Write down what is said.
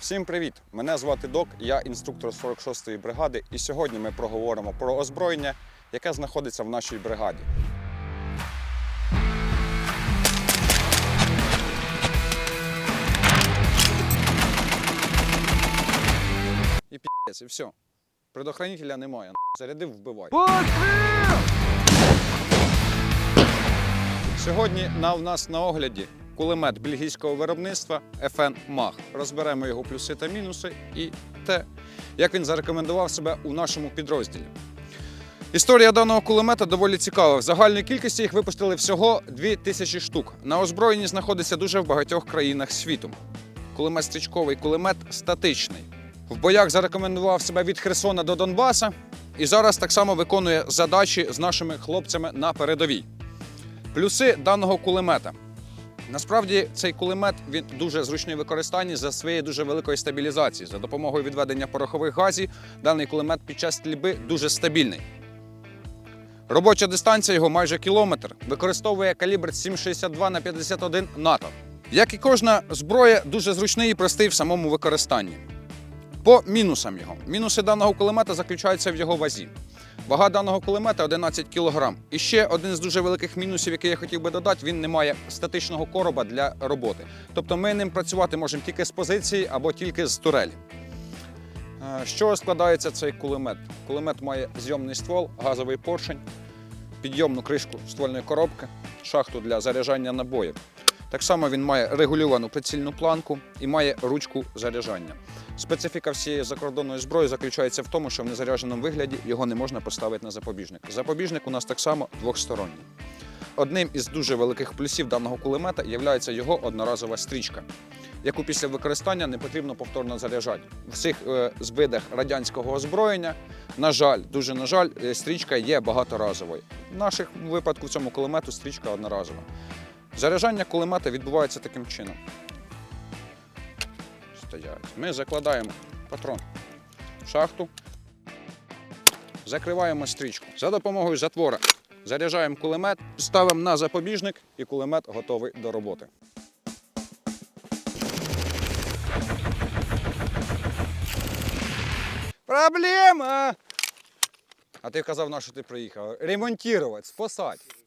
Всім привіт! Мене звати Док, я інструктор 46-ї бригади, і сьогодні ми проговоримо про озброєння, яке знаходиться в нашій бригаді. І пі***ць, і все. Предохранителя немає. Зарядив, вбивай. Сьогодні на в нас на огляді кулемет бельгійського виробництва FN MAG. Розберемо його плюси та мінуси і те, як він зарекомендував себе у нашому підрозділі. Історія даного кулемета доволі цікава. В загальній кількості їх випустили всього 2000 штук. На озброєнні знаходиться дуже в багатьох країнах світу. Кулемет стрічковий, кулемет статичний. В боях зарекомендував себе від Херсона до Донбаса і зараз так само виконує задачі з нашими хлопцями на передовій. Плюси даного кулемета. Насправді цей кулемет він дуже зручний в використанні за своєю дуже великою стабілізації. За допомогою відведення порохових газів даний кулемет під час стрільби дуже стабільний. Робоча дистанція його майже кілометр. Використовує калібр 7,62 на 51 НАТО. Як і кожна зброя, дуже зручний і простий в самому використанні. По мінусам його. Мінуси даного кулемета заключаються в його вазі. Вага даного кулемета 11 кг. І ще один з дуже великих мінусів, який я хотів би додати, він не має статичного короба для роботи. Тобто ми ним працювати можемо тільки з позиції або тільки з турелі. Е, чого складається цей кулемет? Кулемет має зйомний ствол, газовий поршень, підйомну кришку ствольної коробки, шахту для заряджання набоїв. Так само він має регулювану прицільну планку і має ручку заряджання. Специфіка всієї закордонної зброї заключається в тому, що в незарядженому вигляді його не можна поставити на запобіжник. Запобіжник у нас так само двохсторонній. Одним із дуже великих плюсів даного кулемета є його одноразова стрічка, яку після використання не потрібно повторно заряджати. В цих е, видах радянського озброєння, на жаль, дуже на жаль, е, стрічка є багаторазовою. В наших випадку в цьому кулемету стрічка одноразова. Заряджання кулемета відбувається таким чином. Стоять. Ми закладаємо патрон в шахту, закриваємо стрічку. За допомогою затвора заряджаємо кулемет, ставимо на запобіжник і кулемет готовий до роботи. Проблема! А ти казав, на що ти приїхав? Ремонтувати, спасати.